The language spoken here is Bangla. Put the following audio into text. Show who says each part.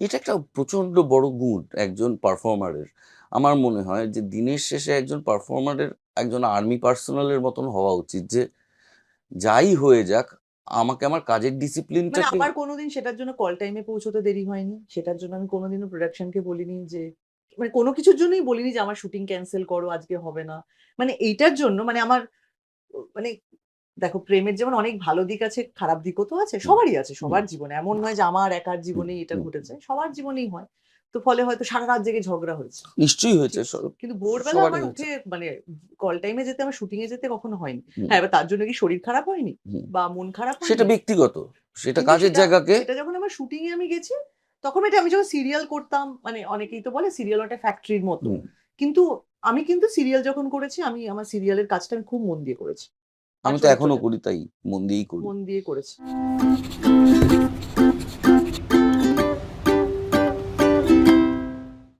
Speaker 1: এটা একটা প্রচণ্ড বড় গুণ একজন পারফর্মারের আমার মনে হয় যে দিনের শেষে একজন পারফর্মারের একজন আর্মি পার্সোনালের মতন হওয়া উচিত যে যাই হয়ে যাক আমাকে আমার কাজের
Speaker 2: মানে
Speaker 1: ডিসিপ্লিনটা
Speaker 2: আমার কোনোদিন সেটার জন্য কল টাইমে পৌঁছতে দেরি হয়নি? সেটার জন্য আমি কোনোদিনও প্রোডাকশনকে বলিনি যে মানে কোনো কিছুর জন্যই বলিনি যে আমার শুটিং ক্যান্সেল করো আজকে হবে না। মানে এইটার জন্য মানে আমার মানে দেখো প্রেমের যেমন অনেক ভালো দিক আছে খারাপ দিকও তো আছে সবারই আছে সবার জীবনে। এমন নয় যে আমার একার জীবনেই এটা ঘটেছে সবার জীবনেই হয়। তো ফলে হয়তো সারা রাত জেগে ঝগড়া হয়েছে।
Speaker 1: নিশ্চয়ই হয়েছে
Speaker 2: কিন্তু ভোরবেলা আমার উঠে মানে কল টাইমে যেতে আমার শুটিং এ যেতে কখনো হয়নি। হ্যাঁ এবার তার জন্য কি শরীর খারাপ হয়নি? বা মন খারাপ
Speaker 1: সেটা ব্যক্তিগত সেটা কাজের
Speaker 2: সেটা-
Speaker 1: জায়গাকে
Speaker 2: এটা যখন আমার শুটিং এ আমি গেছি তখন এটা আমি যখন সিরিয়াল করতাম মানে অনেকেই তো বলে সিরিয়াল একটা ফ্যাক্টরির মতো। কিন্তু আমি কিন্তু সিরিয়াল যখন করেছি আমি আমার সিরিয়ালের কাজটা আমি খুব মন দিয়ে করেছি।
Speaker 1: আমি তো
Speaker 2: এখনও
Speaker 1: করি তাই মন দিয়েই করি।
Speaker 2: মন দিয়ে করেছি।